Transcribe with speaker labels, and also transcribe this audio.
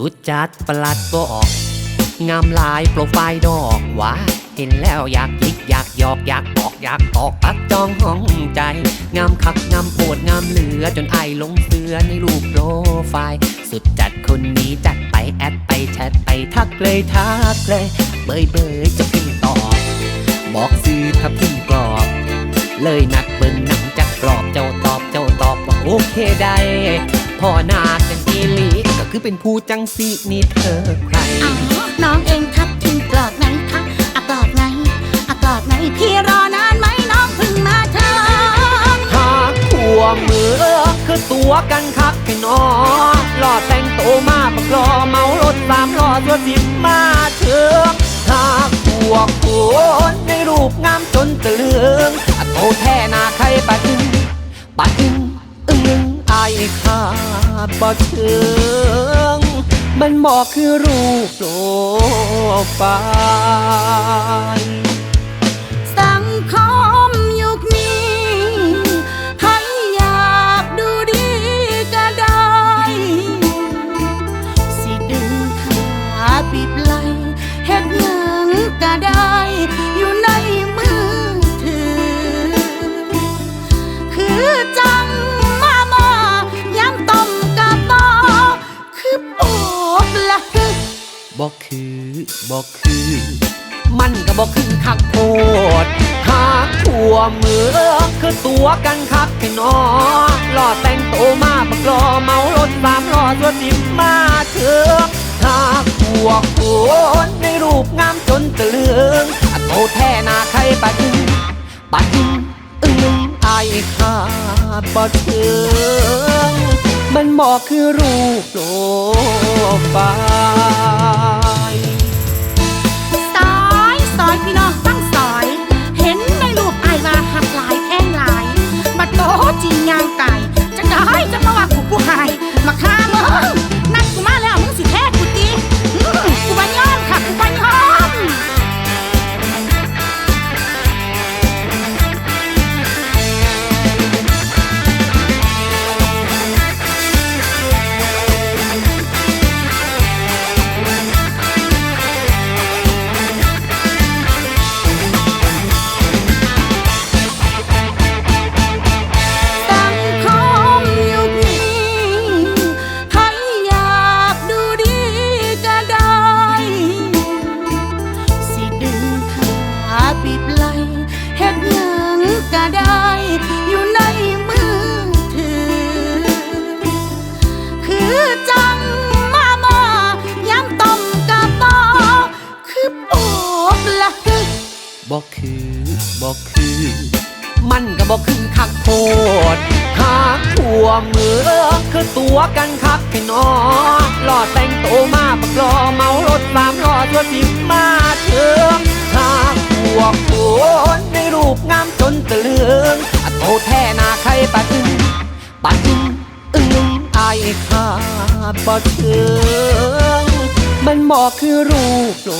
Speaker 1: ุดจัดประหลัดบอกงามลายโปรไฟล์ดอกว่าเห็นแล้วอยากยิกอยากหยอกอยากบอกอยากตอกปักจองห้องใจ งามคักงามโปวดงามเหลือจนไอลงเสือในรูปโปรไฟล์ สุดจัดคนนี้จัดไปแอดไปแชทไปทักเลยทักเลยเบยเบยจะพิมพ์ตอบบอกซื้อถ้าพิมพ์กรอบ เลยนัดเบิ่งหนังจักกรอบเจ้าตอบเจ้าตอบว่าโอเคได้พอนาจัง คือเป็นผู้จังสีนี่เธอใคร
Speaker 2: อ๋อ น้องเองทักทิมกรอบไหนคะอะกรอบไหนอะกรอบไหนพี่รอนานไหมน้องเพิ่งมาเธอ
Speaker 1: หากขัวมือคือตัวกันครับพี่น้องหล่อแต่งโตวมาประกรอเมารถตามล้อตัวสิบมาเถืองหากขัวคนในรูปงามจนตะลึงอะโตแท่หนาใครปะอึงปะอึงอึ้งอึงอายข้า บ่เชิงมันบอกคือรูปโปรไฟล์
Speaker 2: บอ
Speaker 1: กคือบอกคือ มันก็บอกคือคักโพดหากขัวเมืองคือตัวกันครับพี่น้องหล่อแต่งโตมาบักรอเมารถสามล้อตัวสิบมาเถือกหากขัวคนในรูปงามจนตะลึงโตแท่นาใครปะดึงปะดึงอึ้งอึ้งอายข้าบ่เชิงมันบอกคือรูปโปรไฟล์
Speaker 2: ยางไก่จะได้จะมาว่ากูกูหายมาฆ่ามึง บอกคือบอ
Speaker 1: กคือ มันก็บอกคือคักโพดหากขัวเมืองคือตัวกันครับพี่น้องหล่อแต่งโตมาบักรอเมารถสามล้อตัวสิบมาเถืองหากขัวคนในรูปงามจนตะลึงโตแท่หนาใครปะอึงปะอึงอึ้งอึ้งอายข้าบ่เชิงมันบอกคือรูปโปร